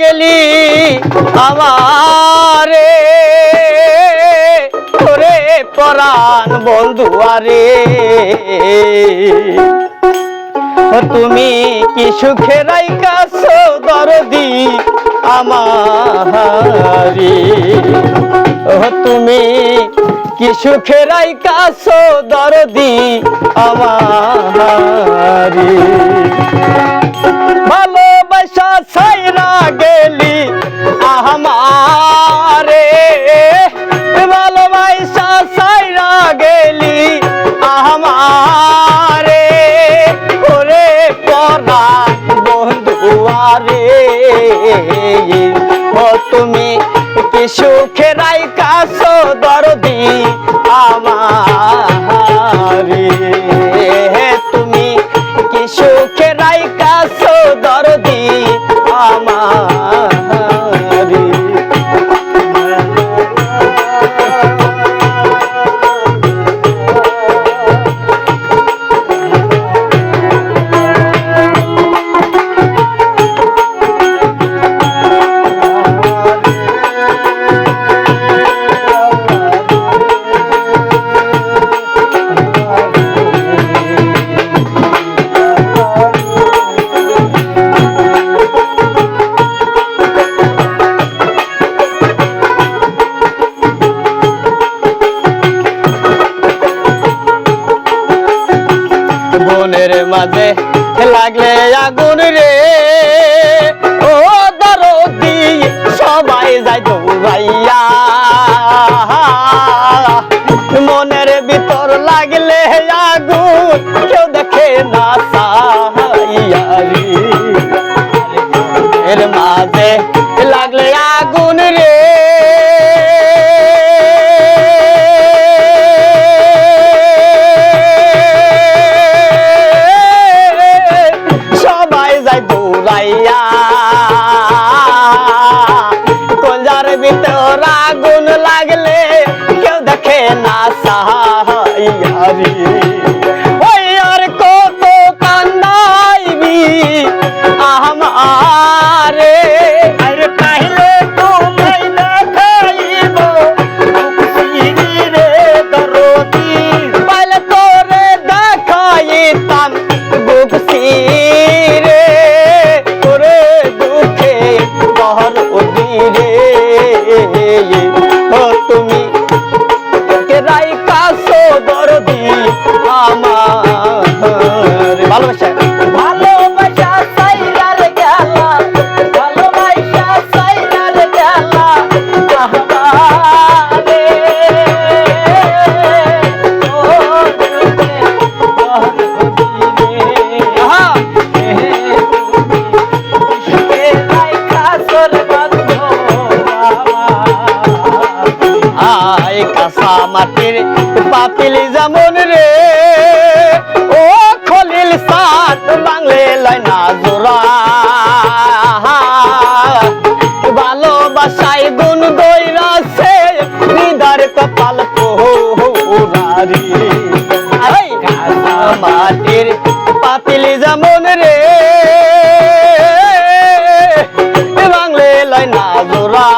গেলি আমারে। তোরে পরাণ বন্ধু আরে। তুমি কি সুখে রাইকাছ দরদি আমারি তুমি কি সুখে রাইকাছ দরদি আমারি ভালোবাসা সাইরা গেলি আমার কেউ দেখে না রাইকা সো দরদি আমার। ভালোবাসা। কাঁচা মাটির পাতিল যেমন রে। ও খলিল সাত বাংলে লাইনা জোড়া। ভালোবাসায় গুণ দৈরাছে দিদার কপাল পোহারি কাঁচা মাটির পাতিল যেমন রে। বাংলে লাইনা জোড়া।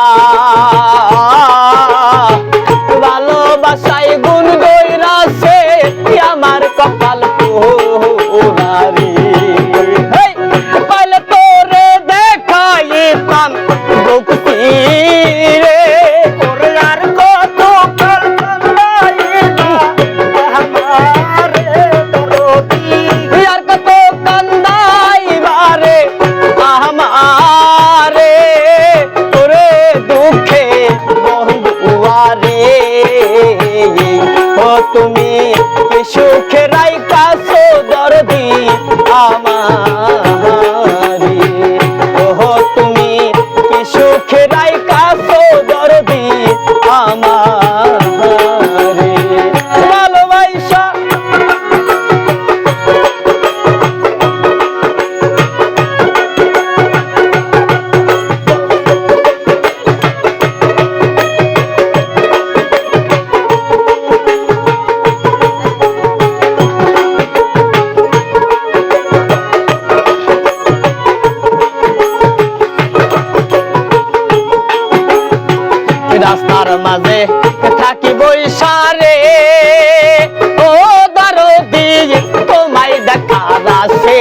সুখে রাইকা সো দরদি আমার। তার মাঝে থাকি বৈশারে ও দরদি, তোমায় দেখার আছে।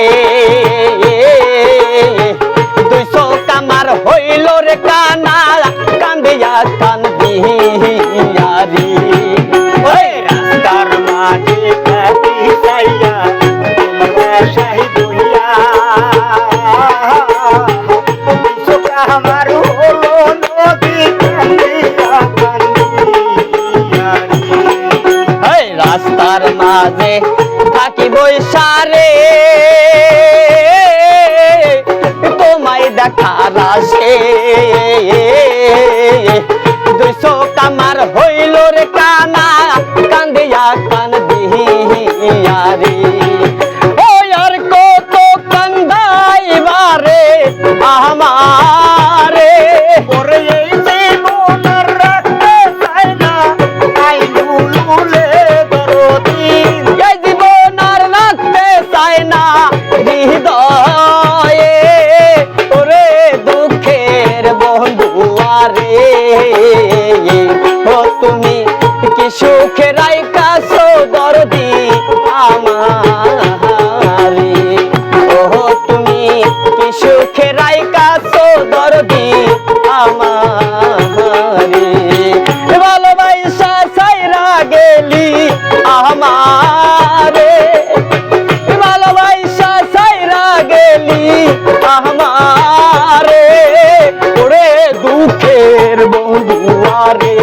দুইশো কামার হইল রে কানা, কান্দিয়া কান্দিয়ারি আমার মাঝে থাকি বৈশারে। তোমায় দেখার আসে। না হৃদয়ে, ওরে দুঃখের বন্ধু আরে। ও তুমি কি সুখে রাইকাছো দরদি আমারে? ও তুমি কি সুখে রাইকাছো দরদি আমারে? ভালোবাসা সাইরা গেলি আমারে। গেলি আমারে ওরে দুঃখের বন্ধুয়ারে।